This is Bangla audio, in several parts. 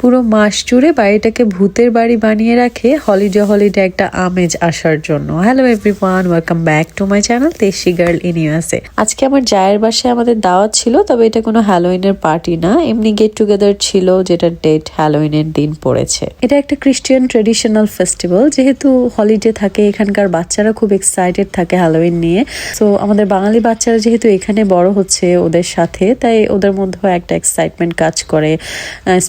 পুরো মাস জুড়ে বাড়িটাকে ভূতের বাড়ি বানিয়ে রাখে হলিডে হলিডে একটা আমেজ আসার জন্য। Hello everyone welcome back to my channel তেশি girl in USA আজকে আমার জায়ের বাসায় আমাদের দাওয়াত ছিল, তবে এটা কোনো হ্যালোইনের পার্টি না। এমনি গেট টুগেদার ছিল যেটা ডেট হ্যালোইনের দিন পড়েছে। এটা একটা ক্রিশ্চিয়ান ট্রেডিশনাল ফেস্টিভ্যাল যেহেতু হলিডে থাকে, এখানকার বাচ্চারা খুব এক্সাইটেড থাকে হ্যালোইন নিয়ে। তো আমাদের বাঙালি বাচ্চারা যেহেতু এখানে বড় হচ্ছে ওদের সাথে, তাই ওদের মধ্যেও একটা এক্সাইটমেন্ট কাজ করে।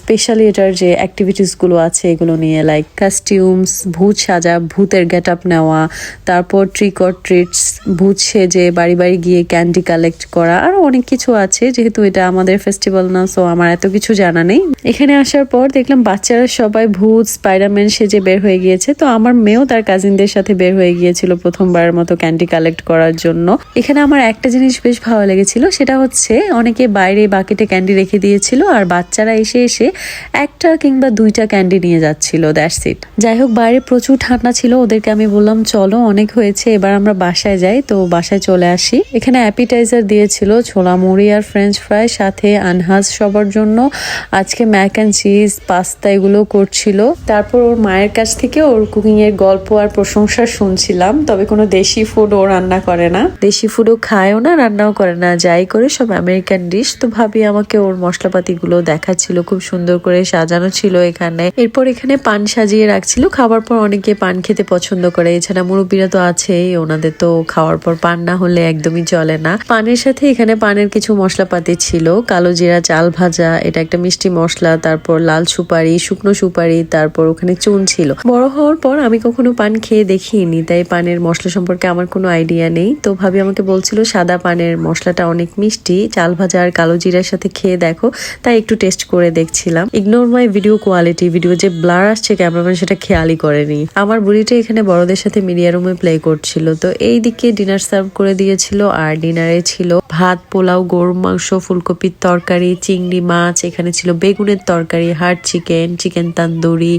স্পেশালি এটার যে অ্যাক্টিভিটিসগুলো আছে, এগুলো নিয়ে লাইক কাস্টিউমস ভূত সাজা, ভূতের গেট আপ নেওয়া, তারপর ট্রিক অর ট্রিটস ভূত সেজে, বাড়ি বাড়ি গিয়ে ক্যান্ডি কালেক্ট করা, আরও অনেক কিছু আছে, যেহেতু এটা আমাদের ফেস্টিভ্যাল না সো আমার এত কিছু জানা নেই। এখানে আসার পর দেখলাম বাচ্চারা সবাই ভূত স্পাইডারম্যান সেজে বের হয়ে গিয়েছে, তো আমার মেয়েও তার কাজিনদের সাথে বের হয়ে গিয়েছিল প্রথমবারের মতো ক্যান্ডি কালেক্ট করার জন্য। এখানে আমার একটা জিনিস বেশ ভালো লেগেছিল, সেটা হচ্ছে অনেকে বাইরে বাকেটে ক্যান্ডি রেখে দিয়েছিল, আর বাচ্চারা এসে এসে একটা কিংবা দুইটা ক্যান্ডি নিয়ে যাচ্ছিল দ্যাটস ইট যাই হোক, বাইরে প্রচুর ঠান্ডা ছিল, ওদেরকে আমি বললাম, চলো, অনেক হয়েছে, এবার আমরা বাসায় যাই। তো বাসায় চলে আসি। এখানে অ্যাপিটাইজার দিয়েছিল, ছোলা মুড়ি আর ফ্রেঞ্চ ফ্রাই সাথে আনহাজ সবার জন্য। আজকে ম্যাক অ্যান্ড চিজ পাস্তা এগুলো করছিল। তারপর ওর মায়ের কাছ থেকে ওর কুকিং এর গল্প আর প্রশংসা শুনছিলাম, তবে কোনো দেশি ফুড ও রান্না করে না। দেশি ফুডও খায়ও না, রান্নাও করে না, যাই করে সব আমেরিকান ডিশ তো ভাবি আমাকে ওর মশলাপাতি গুলো দেখাচ্ছিল, খুব সুন্দর করে সাজানো ছিল এখানে। এরপর এখানে পান সাজিয়ে রাখছিল। খাবার পর অনেকে পান খেতে পছন্দ করে। এছাড়া মুরব্বীরা তো আছেই, ওনাদের তো খাওয়ার পর পান না হলে একদমই চলে না। পানের সাথে এখানে পানের কিছু মশলাপাতি ছিল। কালো জিরা, চাল ভাজা, এটা একটা মিষ্টি মশলা, তারপর লাল সুপারি, শুকনো সুপারি, তারপর ওখানে চুন ছিল। বড় হওয়ার পর আমি কখনো পান খেয়ে দেখিনি, তাই পানের মশলা সম্পর্কে আমার কোনো আইডিয়া নেই। তো ভাবি আমাকে বলছিল, সাদা পানের মশলাটা অনেক মিষ্টি, চাল ভাজা আর কালো জিরার সাথে খেয়ে দেখো। তাই একটু টেস্ট করে দেখছিলাম। Ignore my video quality video যে ব্লার আসছে ক্যামেরাম্যান সেটা খেয়ালই করেনি। আমার বুড়িটা এখানে বড়দের সাথে মিডিয়া রুমে প্লে করছিল। তো এই দিকে ডিনার সার্ভ করে দিয়েছিল, আর ডিনারে ছিল ভাত, পোলাও, গরুর মাংস, ফুলকপির তরকারি, চিংড়ি মাছ, এখানে ছিল বেগুনের তরকারি হার্ড চিকেন চিকেন তান্দুরি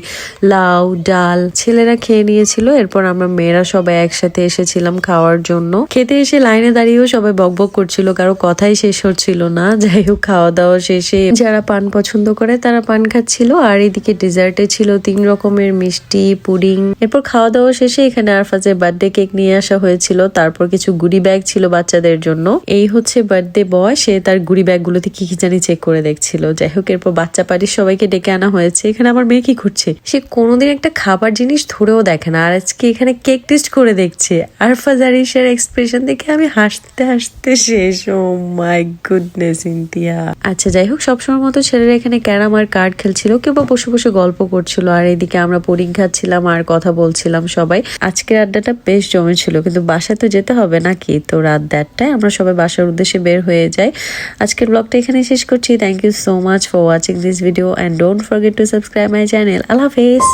লাউ, ডাল। ছেলেরা খেয়ে নিয়েছিল, এরপর আমরা মেয়েরা সবাই একসাথে এসেছিলাম খাওয়ার জন্য। খেতে এসে লাইনে দাঁড়িয়েও সবাই বকবক করছিল, কারও কথাই শেষ হচ্ছিল না। যাই হোক, খাওয়া দাওয়া শেষে যারা পান পছন্দ করে তারা পান খাচ্ছিল আর এদিকে ডেজার্টে ছিল তিন রকমের মিষ্টি, পুডিং। এরপর খাওয়া দাওয়া শেষে এখানে আরফাজের বার্থডে কেক নিয়ে আসা হয়েছিল। তারপর কিছু গুডি ব্যাগ ছিল বাচ্চাদের জন্য। এই হচ্ছে বার্থডে বয়, সে তার গুড়ি ব্যাগ গুলোতে কি কি জানি চেক করে দেখছিল। যাই হোক, এরপর বাচ্চা পার্টির সবাইকে ডেকে আনা হয়েছে। এখানে আমার মেয়ে কি করছে? সে কোনোদিন একটা খাবার জিনিস ধরেও দেখে না। আর আজকে এখানে কেক টেস্ট করে দেখছে। আরফাজ আরিসের এক্সপ্রেশন দেখে আমি হাসতে হাসতে শেষ। ও মাই গুডনেস ইন্ডিয়া আচ্ছা যাই হোক, সবসময় মতো ছেলেরা এখানে ক্যারাম আর কার্ড খেলছিল কেউ বা বসে বসে গল্প করছিল, আর এদিকে আমরা পরীক্ষা ছিলাম, আর কথা বলছিলাম সবাই। আজকের আড্ডাটা বেশ জমেছিল, কিন্তু বাসায় তো যেতে হবে নাকি? তো রাত দেড়টায় আমরা সবাই বাসার উদ্দেশ্যে বের হয়ে যাই। আজকের ব্লগটা এখানে শেষ করছি। Thank you so much for watching this video and don't forget to subscribe my channel আল্লাহ হাফেজ!